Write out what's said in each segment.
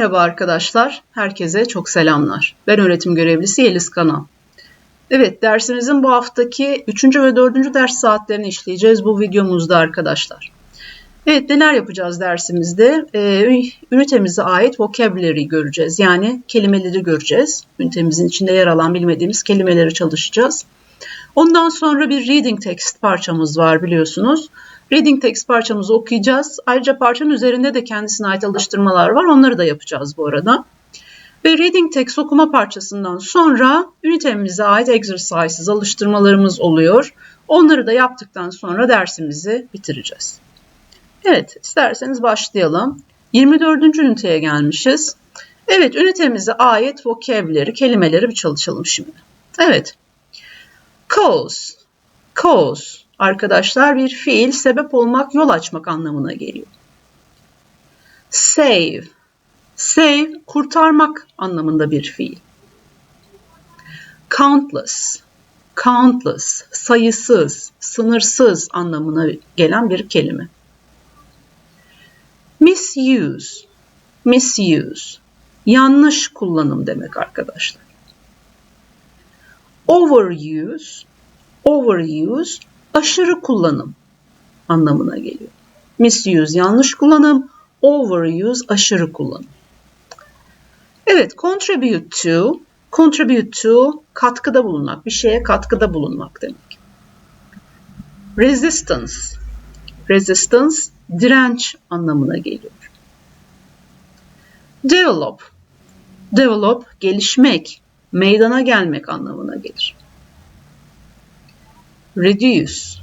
Merhaba arkadaşlar, herkese çok selamlar. Ben öğretim görevlisi Yeliz Kana. Evet, dersimizin bu haftaki 3. ve 4. ders saatlerini işleyeceğiz bu videomuzda arkadaşlar. Evet, neler yapacağız dersimizde? Ee, ünitemize ait vocabulary göreceğiz. Yani kelimeleri göreceğiz. Ünitemizin içinde yer alan bilmediğimiz kelimeleri çalışacağız. Ondan sonra bir reading text parçamız var biliyorsunuz. Reading text parçamızı okuyacağız. Ayrıca parçanın üzerinde de kendisine ait alıştırmalar var. Onları da yapacağız bu arada. Ve reading text okuma parçasından sonra ünitemize ait exercises, alıştırmalarımız oluyor. Onları da yaptıktan sonra dersimizi bitireceğiz. Evet, isterseniz başlayalım. 24. üniteye gelmişiz. Evet, ünitemize ait vocabulary, kelimeleri bir çalışalım şimdi. Evet. Cause. Cause arkadaşlar bir fiil sebep olmak, yol açmak anlamına geliyor. Save. Save kurtarmak anlamında bir fiil. Countless. Countless, sayısız, sınırsız anlamına gelen bir kelime. Misuse. Misuse. Yanlış kullanım demek arkadaşlar. Overuse. Overuse aşırı kullanım anlamına geliyor. Misuse yanlış kullanım, overuse aşırı kullanım. Evet, contribute to, contribute to katkıda bulunmak, bir şeye katkıda bulunmak demek. Resistance, resistance direnç anlamına geliyor. Develop, develop gelişmek, meydana gelmek anlamına gelir. Reduce.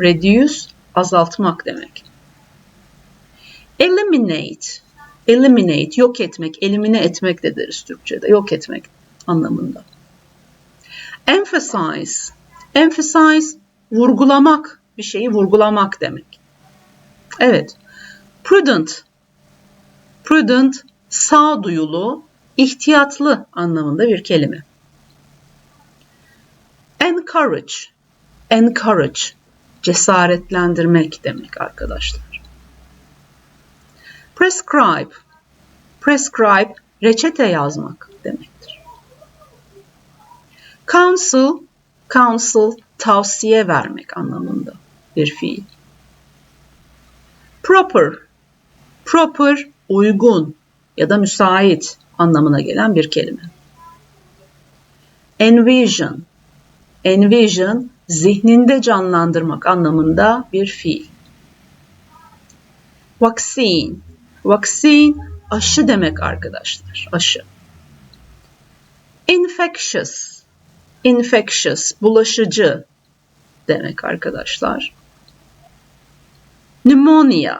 Reduce azaltmak demek. Eliminate. Eliminate yok etmek, elimine etmek de deriz Türkçe'de. Yok etmek anlamında. Emphasize. Emphasize vurgulamak, bir şeyi vurgulamak demek. Evet. Prudent. Prudent sağduyulu, ihtiyatlı anlamında bir kelime. Encourage encourage, cesaretlendirmek demek arkadaşlar. Prescribe, prescribe, reçete yazmak demektir. Counsel, counsel, tavsiye vermek anlamında bir fiil. Proper, proper, uygun ya da müsait anlamına gelen bir kelime. Envision, envision, zihninde canlandırmak anlamında bir fiil. Vaccine. Vaccine aşı demek arkadaşlar. Aşı. Infectious. Infectious bulaşıcı demek arkadaşlar. Pneumonia.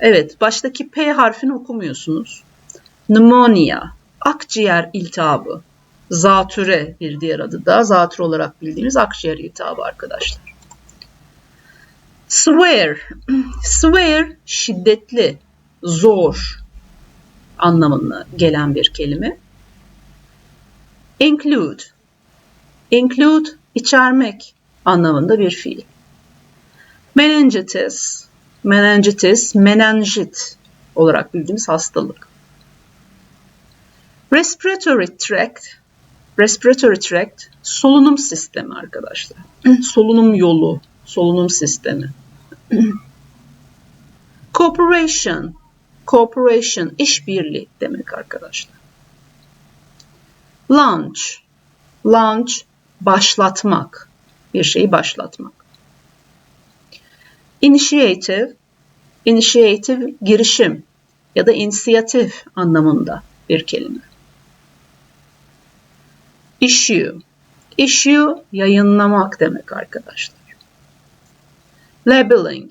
Evet, baştaki P harfini okumuyorsunuz. Pneumonia, akciğer iltihabı. Zatüre bir diğer adı da zatüre olarak bildiğimiz akciğer iltihabı arkadaşlar. Swear. Swear şiddetli, zor anlamına gelen bir kelime. Include. Include içermek anlamında bir fiil. Meningitis. Meningitis, menenjit olarak bildiğimiz hastalık. Respiratory tract Respiratory tract solunum sistemi arkadaşlar. solunum yolu, solunum sistemi. Cooperation, cooperation, işbirliği demek arkadaşlar. Launch, launch, başlatmak, bir şeyi başlatmak. Initiative, initiative, girişim ya da inisiyatif anlamında bir kelime. Issue. Issue yayınlamak demek arkadaşlar. Labeling.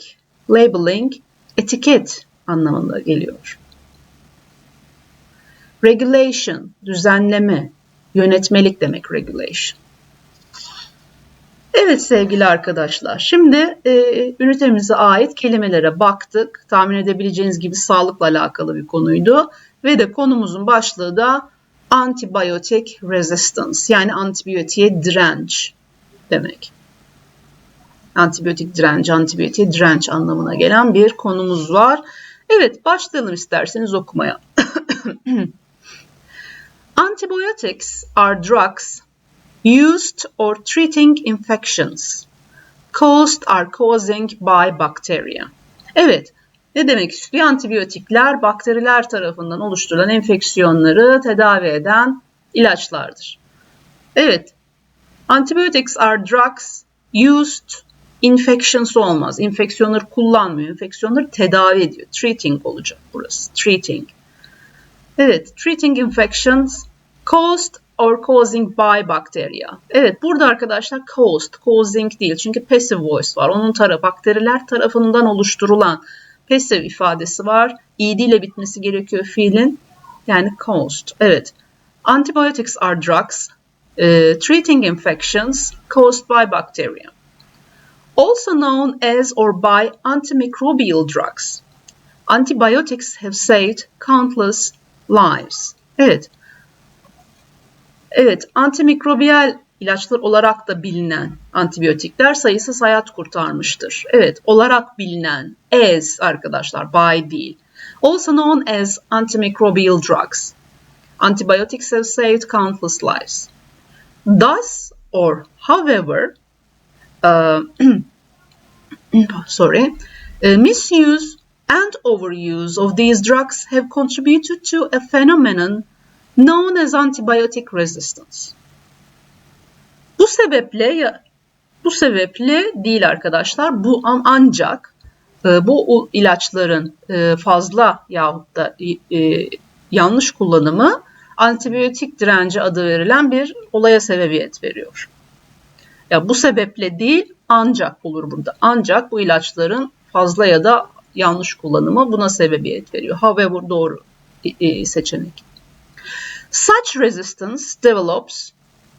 Labeling etiket anlamında geliyor. Regulation düzenleme, yönetmelik demek regulation. Evet sevgili arkadaşlar, şimdi e, ünitemize ait kelimelere baktık. Tahmin edebileceğiniz gibi sağlıkla alakalı bir konuydu. Ve de konumuzun başlığı da antibiotic resistance yani antibiyotiğe direnç demek. Antibiyotik direnç, antibiyotiğe direnç anlamına gelen bir konumuz var. Evet başlayalım isterseniz okumaya. Antibiotics are drugs used or treating infections caused or causing by bacteria. Evet, ne demek istiyor? Antibiyotikler bakteriler tarafından oluşturulan enfeksiyonları tedavi eden ilaçlardır. Evet, antibiotics are drugs used infections olmaz. Infeksiyonları kullanmıyor. Enfeksiyonları tedavi ediyor. Treating olacak burası. Treating. Evet, treating infections caused or causing by bacteria. Evet, burada arkadaşlar caused, causing değil. Çünkü passive voice var. Onun tarafı bakteriler tarafından oluşturulan passive ifadesi var. ed ile bitmesi gerekiyor fiilin. Yani caused. Evet. Antibiotics are drugs uh, treating infections caused by bacteria. Also known as or by antimicrobial drugs. Antibiotics have saved countless lives. Evet. Evet, antimikrobiyal ilaçlar olarak da bilinen antibiyotikler sayısız hayat kurtarmıştır. Evet, olarak bilinen as arkadaşlar, by değil. Also known as antimicrobial drugs. Antibiotics have saved countless lives. Thus, or however, uh, sorry, uh, misuse and overuse of these drugs have contributed to a phenomenon known as antibiotic resistance. Bu sebeple bu sebeple değil arkadaşlar. Bu ancak e, bu ilaçların e, fazla yahut da e, yanlış kullanımı antibiyotik direnci adı verilen bir olaya sebebiyet veriyor. Ya bu sebeple değil ancak olur burada. Ancak bu ilaçların fazla ya da yanlış kullanımı buna sebebiyet veriyor. However doğru seçenek. Such resistance develops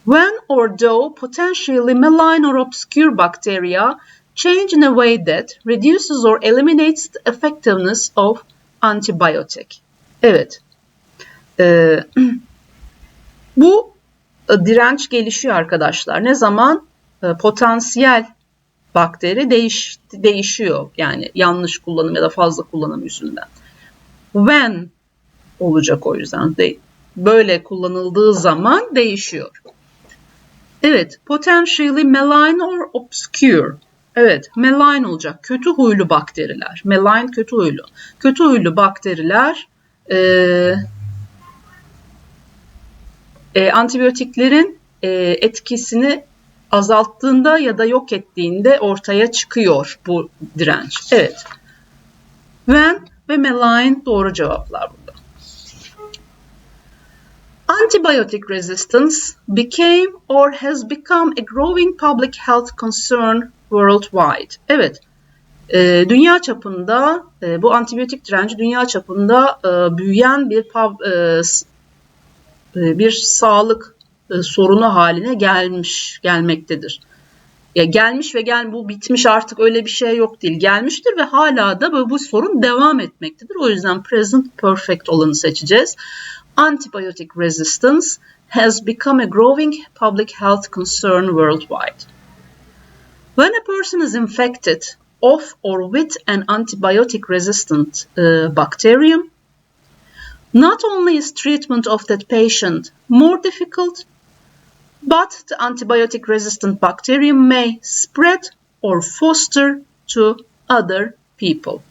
when or though potentially malign or obscure bacteria change in a way that reduces or eliminates the effectiveness of antibiotic. Evet. Ee, bu e, direnç gelişiyor arkadaşlar. Ne zaman e, potansiyel bakteri değiş, değişiyor. Yani yanlış kullanım ya da fazla kullanım yüzünden. When olacak o yüzden. De, böyle kullanıldığı zaman değişiyor. Evet, potentially malign or obscure. Evet, malign olacak. Kötü huylu bakteriler. Malign kötü huylu. Kötü huylu bakteriler e, e, antibiyotiklerin e, etkisini azalttığında ya da yok ettiğinde ortaya çıkıyor bu direnç. Evet. When ve malign doğru cevaplar burada. Antibiotic resistance became or has become a growing public health concern worldwide. Evet. E, dünya çapında e, bu antibiyotik direnci dünya çapında e, büyüyen bir pub, e, e, bir sağlık e, sorunu haline gelmiş, gelmektedir. Ya gelmiş ve gel bu bitmiş artık öyle bir şey yok değil. Gelmiştir ve hala da böyle bu sorun devam etmektedir. O yüzden present perfect olanı seçeceğiz. Antibiotic resistance has become a growing public health concern worldwide. When a person is infected of or with an antibiotic resistant uh, bacterium, not only is treatment of that patient more difficult, but the antibiotic resistant bacterium may spread or foster to other people.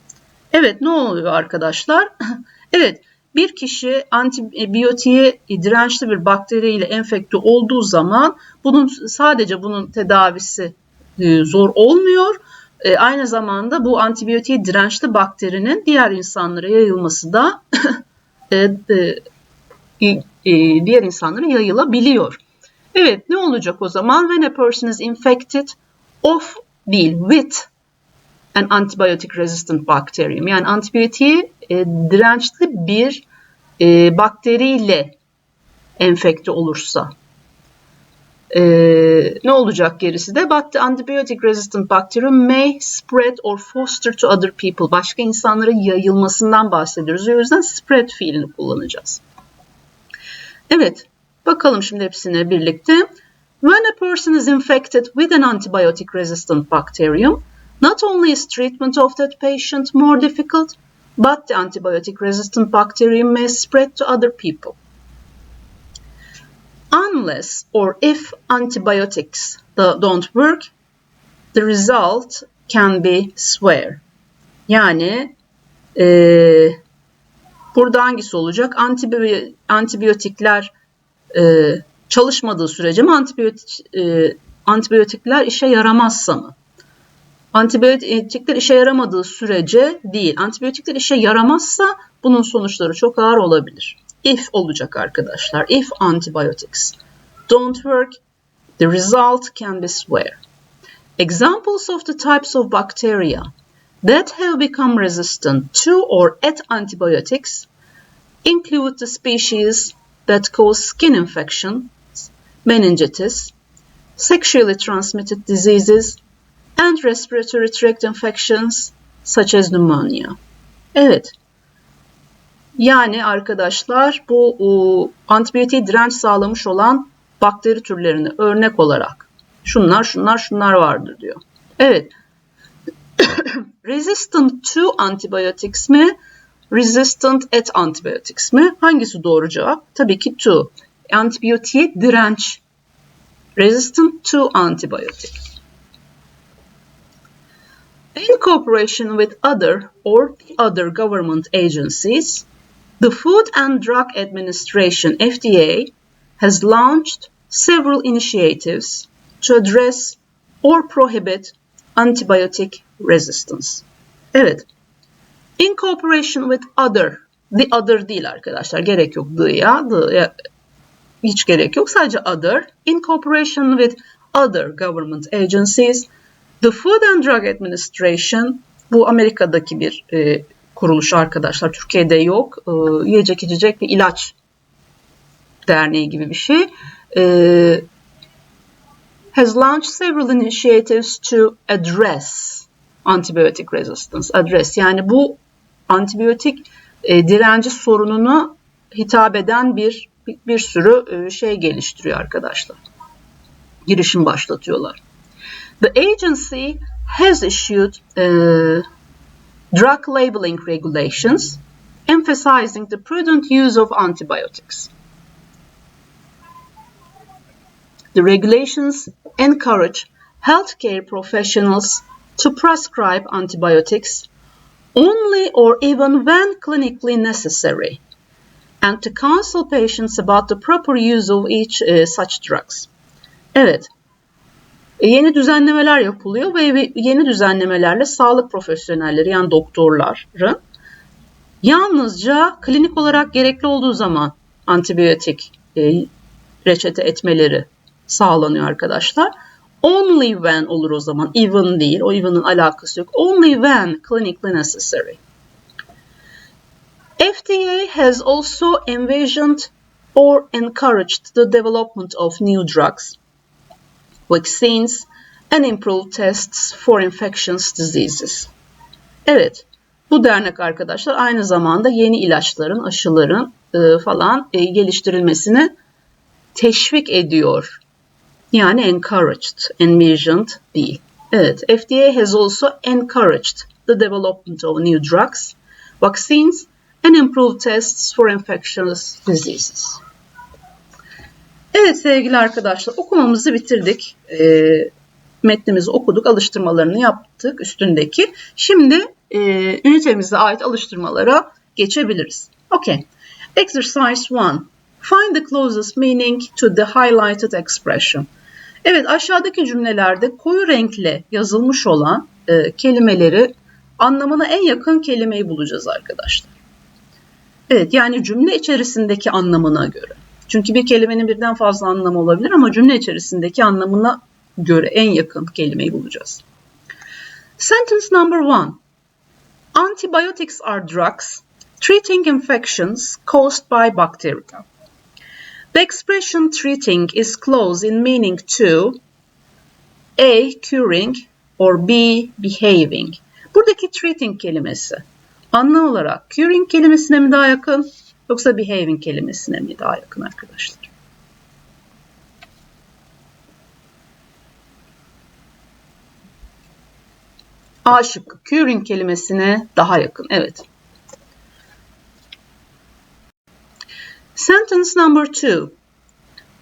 Evet ne oluyor arkadaşlar? evet bir kişi antibiyotiğe dirençli bir bakteriyle enfekte olduğu zaman bunun sadece bunun tedavisi e, zor olmuyor. E, aynı zamanda bu antibiyotiğe dirençli bakterinin diğer insanlara yayılması da e, diğer insanlara yayılabiliyor. Evet ne olacak o zaman? When a person is infected of değil with an antibiotic resistant bacterium. Yani antibiyotiğe e, dirençli bir e, bakteriyle enfekte olursa e, ne olacak gerisi de? But the antibiotic resistant bacterium may spread or foster to other people. Başka insanlara yayılmasından bahsediyoruz. O yüzden spread fiilini kullanacağız. Evet, Bakalım şimdi hepsine birlikte. When a person is infected with an antibiotic resistant bacterium, not only is treatment of that patient more difficult, but the antibiotic-resistant bacterium may spread to other people. Unless or if antibiotics don't work, the result can be severe. Yani e, burada hangisi olacak? Antibiyo antibiyotikler e, çalışmadığı sürece mi antibiyotik, e, antibiyotikler işe yaramazsa mı? Antibiyotikler işe yaramadığı sürece değil. Antibiyotikler işe yaramazsa bunun sonuçları çok ağır olabilir. If olacak arkadaşlar. If antibiotics don't work, the result can be severe. Examples of the types of bacteria that have become resistant to or at antibiotics include the species that cause skin infections, meningitis, sexually transmitted diseases, and respiratory tract infections such as pneumonia. Evet. Yani arkadaşlar bu o, direnç sağlamış olan bakteri türlerini örnek olarak şunlar şunlar şunlar vardır diyor. Evet. Resistant to antibiotics mi? Resistant at antibiotics mi? Hangisi doğru cevap? Tabii ki to. Antibiyotiğe direnç. Resistant to antibiotics. In cooperation with other or other government agencies, the Food and Drug Administration FDA has launched several initiatives to address or prohibit antibiotic resistance. Evet. In cooperation with other, the other değil arkadaşlar. Gerek yok the'ya. The'ya hiç gerek yok. Sadece other. In cooperation with other government agencies, The Food and Drug Administration bu Amerika'daki bir e, kuruluş arkadaşlar. Türkiye'de yok. E, yiyecek içecek bir ilaç derneği gibi bir şey. E, has launched several initiatives to address antibiotic resistance. Address yani bu antibiyotik e, direnci sorununu hitap eden bir bir sürü e, şey geliştiriyor arkadaşlar. Girişim başlatıyorlar. The agency has issued uh, drug labeling regulations emphasizing the prudent use of antibiotics. The regulations encourage healthcare professionals to prescribe antibiotics only or even when clinically necessary and to counsel patients about the proper use of each uh, such drugs. Evet, yeni düzenlemeler yapılıyor ve yeni düzenlemelerle sağlık profesyonelleri yani doktorların yalnızca klinik olarak gerekli olduğu zaman antibiyotik e, reçete etmeleri sağlanıyor arkadaşlar. Only when olur o zaman. Even değil. O even'ın alakası yok. Only when clinically necessary. FDA has also envisioned or encouraged the development of new drugs vaccines and improve tests for infectious diseases. Evet, bu dernek arkadaşlar aynı zamanda yeni ilaçların, aşıların e, falan e, geliştirilmesini teşvik ediyor. Yani encouraged, envisioned değil. Evet, FDA has also encouraged the development of new drugs, vaccines and improved tests for infectious diseases. Evet sevgili arkadaşlar okumamızı bitirdik. E, metnimizi okuduk, alıştırmalarını yaptık üstündeki. Şimdi e, ünitemize ait alıştırmalara geçebiliriz. Okay. Exercise 1. Find the closest meaning to the highlighted expression. Evet aşağıdaki cümlelerde koyu renkle yazılmış olan e, kelimeleri anlamına en yakın kelimeyi bulacağız arkadaşlar. Evet yani cümle içerisindeki anlamına göre. Çünkü bir kelimenin birden fazla anlamı olabilir ama cümle içerisindeki anlamına göre en yakın kelimeyi bulacağız. Sentence number one. Antibiotics are drugs treating infections caused by bacteria. The expression treating is close in meaning to A. Curing or B. Behaving. Buradaki treating kelimesi anlam olarak curing kelimesine mi daha yakın Yoksa behaving kelimesine mi daha yakın arkadaşlar? A şıkkı curing kelimesine daha yakın. Evet. Sentence number two.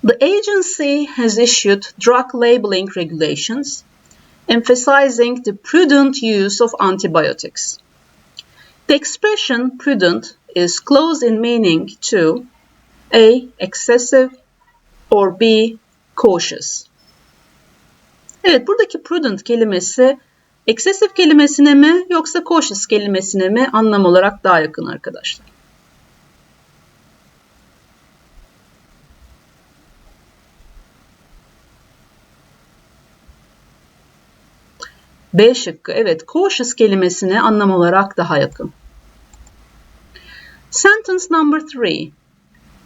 The agency has issued drug labeling regulations emphasizing the prudent use of antibiotics. The expression prudent is close in meaning to A. Excessive or B. Cautious. Evet buradaki prudent kelimesi excessive kelimesine mi yoksa cautious kelimesine mi anlam olarak daha yakın arkadaşlar. B şıkkı. Evet, cautious kelimesine anlam olarak daha yakın. Sentence number three.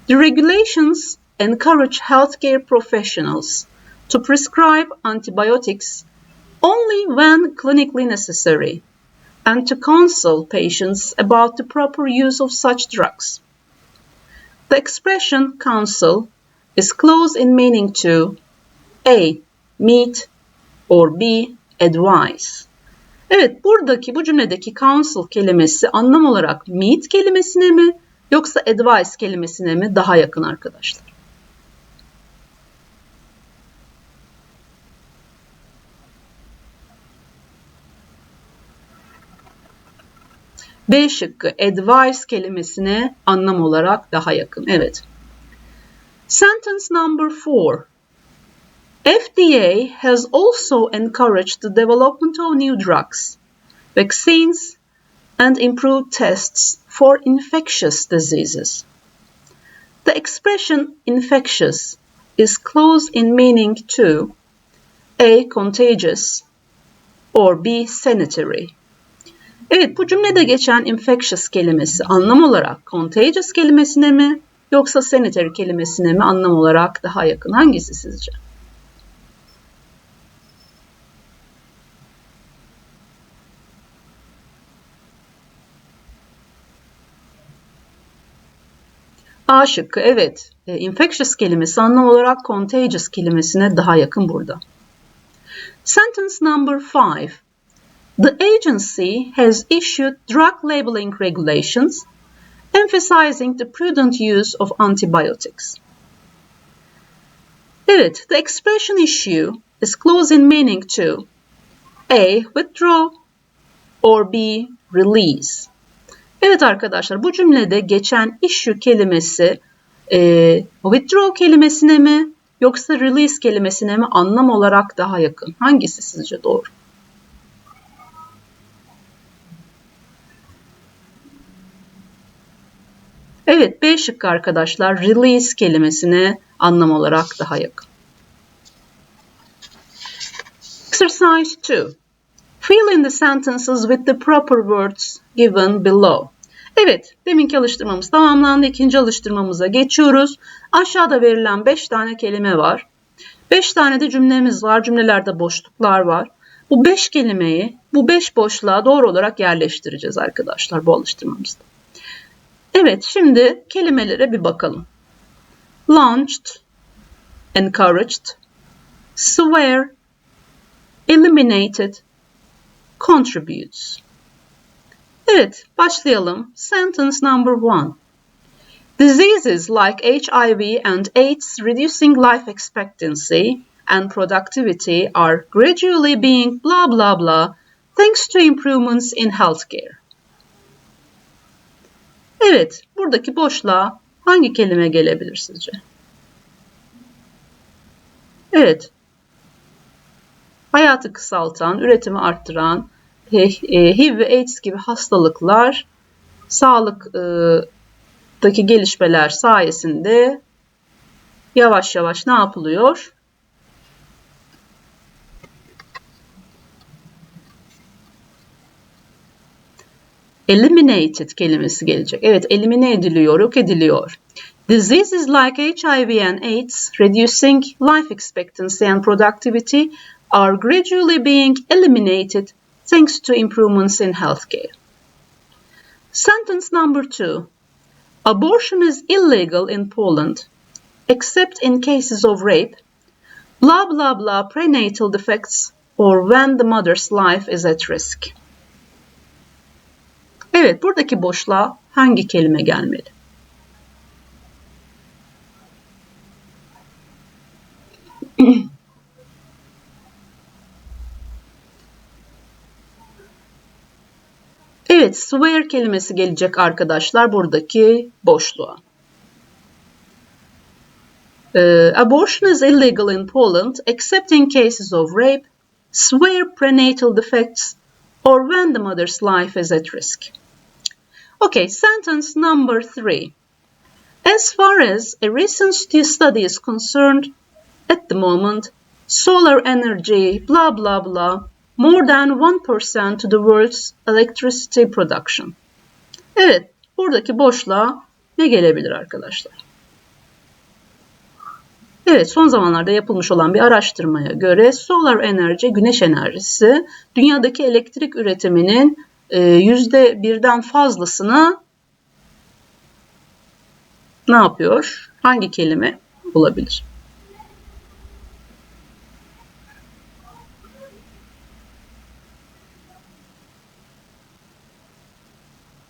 The regulations encourage healthcare professionals to prescribe antibiotics only when clinically necessary and to counsel patients about the proper use of such drugs. The expression counsel is close in meaning to A. Meet or B. advice. Evet buradaki bu cümledeki counsel kelimesi anlam olarak meet kelimesine mi yoksa advice kelimesine mi daha yakın arkadaşlar? B şıkkı advice kelimesine anlam olarak daha yakın. Evet. Sentence number four. FDA has also encouraged the development of new drugs, vaccines, and improved tests for infectious diseases. The expression infectious is close in meaning to A. Contagious or B. Sanitary. Evet bu cümlede geçen infectious kelimesi anlam olarak contagious kelimesine mi yoksa sanitary kelimesine mi anlam olarak daha yakın hangisi sizce? A şıkkı evet. E, infectious kelimesi anlam olarak contagious kelimesine daha yakın burada. Sentence number 5. The agency has issued drug labeling regulations emphasizing the prudent use of antibiotics. Evet, the expression issue is close in meaning to A. Withdraw or B. Release. Evet arkadaşlar bu cümlede geçen issue kelimesi e, withdraw kelimesine mi yoksa release kelimesine mi anlam olarak daha yakın? Hangisi sizce doğru? Evet B şıkkı arkadaşlar release kelimesine anlam olarak daha yakın. Exercise 2. Fill in the sentences with the proper words given below. Evet, deminki alıştırmamız tamamlandı. İkinci alıştırmamıza geçiyoruz. Aşağıda verilen 5 tane kelime var. 5 tane de cümlemiz var. Cümlelerde boşluklar var. Bu 5 kelimeyi bu 5 boşluğa doğru olarak yerleştireceğiz arkadaşlar bu alıştırmamızda. Evet, şimdi kelimelere bir bakalım. Launched, encouraged, swear, eliminated, contributes. Evet, başlayalım. Sentence number one. Diseases like HIV and AIDS reducing life expectancy and productivity are gradually being blah blah blah thanks to improvements in healthcare. Evet, buradaki boşluğa hangi kelime gelebilir sizce? Evet. Hayatı kısaltan, üretimi arttıran, HIV ve AIDS gibi hastalıklar sağlıktaki gelişmeler sayesinde yavaş yavaş ne yapılıyor? Eliminated kelimesi gelecek. Evet, elimine ediliyor, yok ediliyor. Diseases like HIV and AIDS, reducing life expectancy and productivity are gradually being eliminated thanks to improvements in healthcare. Sentence number two Abortion is illegal in Poland, except in cases of rape, blah blah blah prenatal defects, or when the mother's life is at risk. Evet, buradaki boşluğa hangi kelime gelmeli? Evet, swear kelimesi gelecek arkadaşlar buradaki boşluğa. Uh, abortion is illegal in Poland except in cases of rape, severe prenatal defects, or when the mother's life is at risk. Okay, sentence number three. As far as a recent study is concerned, at the moment, solar energy, blah blah blah, more than 1% to the world's electricity production. Evet, buradaki boşluğa ne gelebilir arkadaşlar? Evet, son zamanlarda yapılmış olan bir araştırmaya göre solar enerji, güneş enerjisi dünyadaki elektrik üretiminin e, yüzde birden fazlasını ne yapıyor? Hangi kelime olabilir?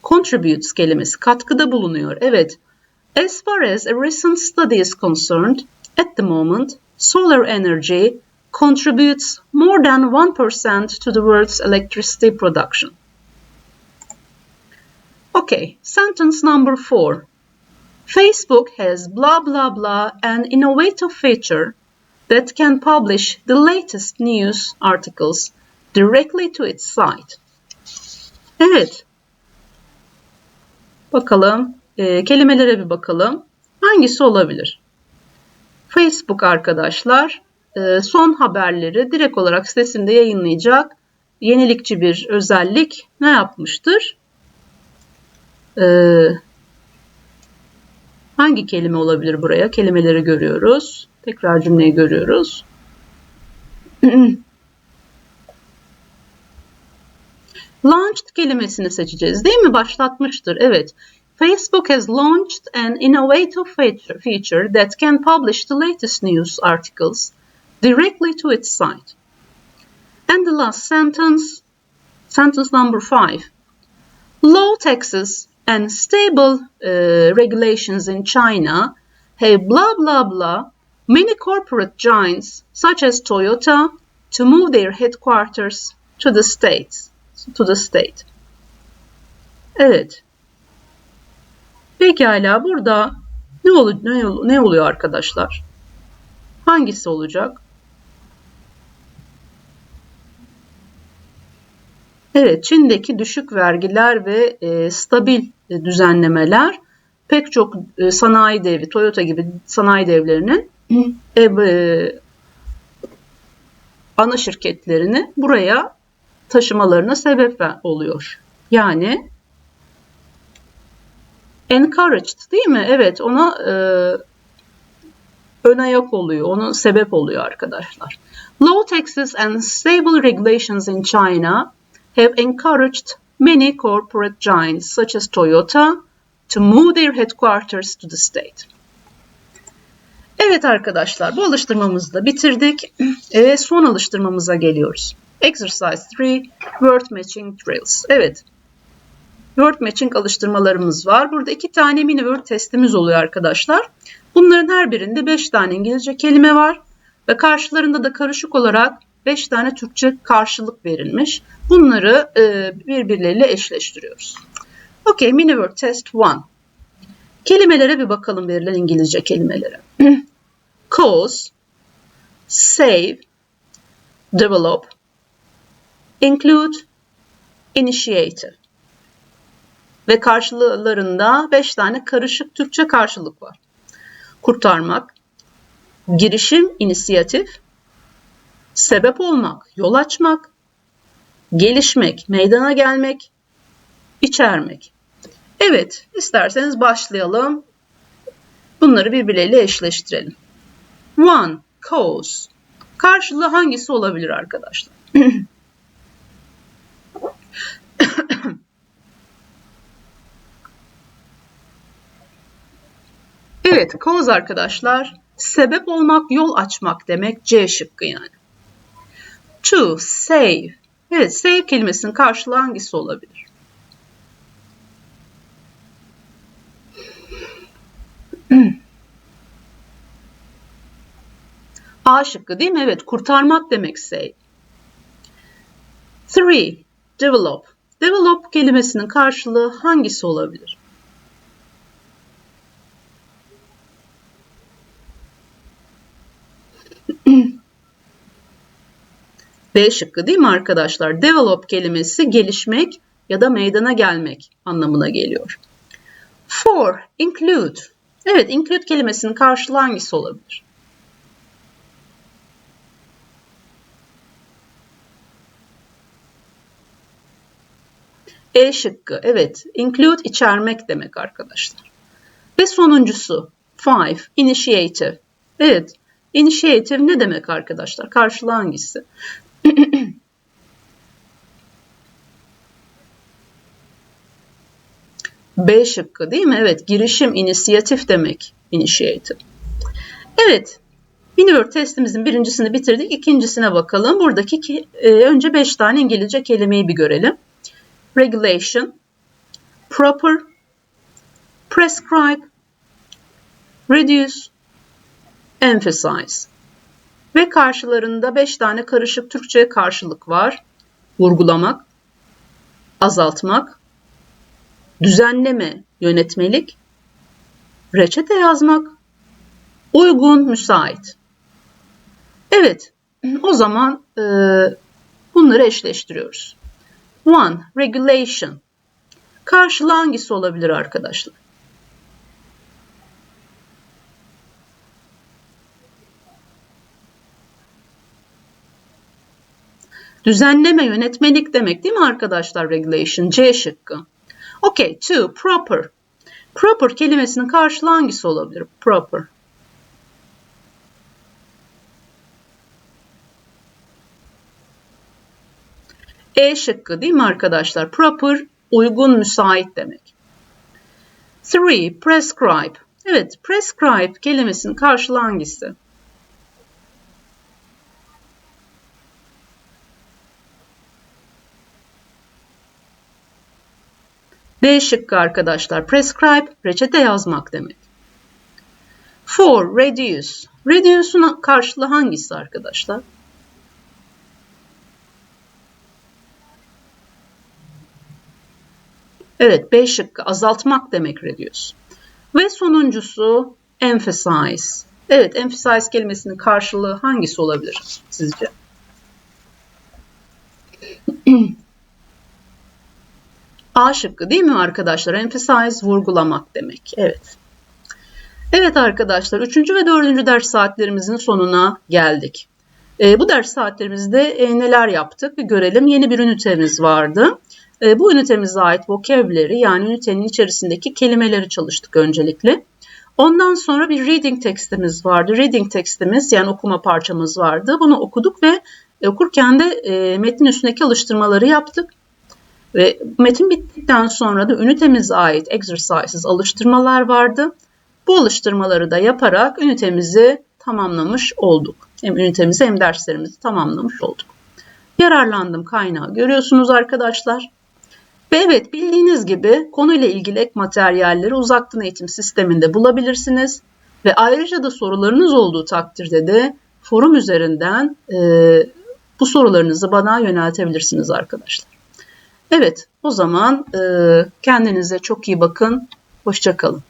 Contributes kelimesi katkıda bulunuyor. Evet. As far as a recent study is concerned, at the moment, solar energy contributes more than 1% to the world's electricity production. Okay, sentence number four. Facebook has blah blah blah an innovative feature that can publish the latest news articles directly to its site. Evet. Bakalım. E, kelimelere bir bakalım. Hangisi olabilir? Facebook arkadaşlar e, son haberleri direkt olarak sitesinde yayınlayacak yenilikçi bir özellik ne yapmıştır? Ee, hangi kelime olabilir buraya? Kelimeleri görüyoruz. Tekrar cümleyi görüyoruz. Launched kelimesini seçeceğiz değil mi? Başlatmıştır. Evet. Facebook has launched an innovative feature, that can publish the latest news articles directly to its site. And the last sentence, sentence number five. Low taxes and stable uh, regulations in China have blah blah blah many corporate giants such as Toyota to move their headquarters to the states to the state. Evet. Pekala burada ne, ol ne, ne oluyor arkadaşlar? Hangisi olacak? Evet, Çin'deki düşük vergiler ve e, stabil e, düzenlemeler pek çok e, sanayi devi, Toyota gibi sanayi devlerinin e, e, ana şirketlerini buraya taşımalarına sebep oluyor. Yani encouraged değil mi? Evet ona e, ön ayak oluyor, ona sebep oluyor arkadaşlar. Low taxes and stable regulations in China have encouraged many corporate giants such as Toyota to move their headquarters to the state. Evet arkadaşlar bu alıştırmamızı da bitirdik. E, son alıştırmamıza geliyoruz. Exercise 3 Word Matching Drills. Evet. Word Matching alıştırmalarımız var. Burada iki tane mini Word testimiz oluyor arkadaşlar. Bunların her birinde 5 tane İngilizce kelime var. Ve karşılarında da karışık olarak 5 tane Türkçe karşılık verilmiş. Bunları e, birbirleriyle eşleştiriyoruz. Okay, mini word test 1. Kelimelere bir bakalım verilen İngilizce kelimelere. Cause, save, develop, include, initiate. Ve karşılarında 5 tane karışık Türkçe karşılık var. Kurtarmak, girişim, inisiyatif, sebep olmak, yol açmak, gelişmek, meydana gelmek, içermek. Evet, isterseniz başlayalım. Bunları birbirleriyle eşleştirelim. One, cause. Karşılığı hangisi olabilir arkadaşlar? evet, cause arkadaşlar sebep olmak, yol açmak demek C şıkkı yani. To, save. Evet, save kelimesinin karşılığı hangisi olabilir? A şıkkı değil mi? Evet, kurtarmak demek save. Three, develop. Develop kelimesinin karşılığı hangisi olabilir? B şıkkı değil mi arkadaşlar? Develop kelimesi gelişmek ya da meydana gelmek anlamına geliyor. For, include. Evet, include kelimesinin karşılığı hangisi olabilir? E şıkkı. Evet, include içermek demek arkadaşlar. Ve sonuncusu, five, initiative. Evet, initiative ne demek arkadaşlar? Karşılığı hangisi? B şıkkı değil mi? Evet, girişim, inisiyatif demek. Initiative. Evet, Miniword testimizin birincisini bitirdik. İkincisine bakalım. Buradaki ki, e, önce 5 tane İngilizce kelimeyi bir görelim. Regulation, proper, prescribe, reduce, emphasize. Ve karşılarında 5 tane karışık Türkçe karşılık var. Vurgulamak, azaltmak, düzenleme, yönetmelik, reçete yazmak, uygun, müsait. Evet, o zaman e, bunları eşleştiriyoruz. One, regulation. Karşılığı hangisi olabilir arkadaşlar? Düzenleme, yönetmelik demek değil mi arkadaşlar regulation? C şıkkı. Okay, two, proper. Proper kelimesinin karşılığı hangisi olabilir? Proper. E şıkkı değil mi arkadaşlar? Proper, uygun, müsait demek. Three, prescribe. Evet, prescribe kelimesinin karşılığı hangisi? B şıkkı arkadaşlar. Prescribe, reçete yazmak demek. For, reduce. Reduce'un karşılığı hangisi arkadaşlar? Evet, B şıkkı azaltmak demek reduce. Ve sonuncusu emphasize. Evet, emphasize kelimesinin karşılığı hangisi olabilir sizce? A şıkkı değil mi arkadaşlar? Emphasize vurgulamak demek. Evet. Evet arkadaşlar 3. ve 4. ders saatlerimizin sonuna geldik. E, bu ders saatlerimizde e, neler yaptık bir görelim. Yeni bir ünitemiz vardı. E, bu ünitemize ait vocabulary yani ünitenin içerisindeki kelimeleri çalıştık öncelikle. Ondan sonra bir reading tekstimiz vardı. Reading tekstimiz yani okuma parçamız vardı. Bunu okuduk ve okurken de e, metnin üstündeki alıştırmaları yaptık. Ve metin bittikten sonra da ünitemize ait exercises, alıştırmalar vardı. Bu alıştırmaları da yaparak ünitemizi tamamlamış olduk. Hem ünitemizi hem derslerimizi tamamlamış olduk. Yararlandım kaynağı görüyorsunuz arkadaşlar. Ve evet bildiğiniz gibi konuyla ilgili ek materyalleri uzaktan eğitim sisteminde bulabilirsiniz. Ve ayrıca da sorularınız olduğu takdirde de forum üzerinden e, bu sorularınızı bana yöneltebilirsiniz arkadaşlar. Evet, o zaman e, kendinize çok iyi bakın. Hoşçakalın.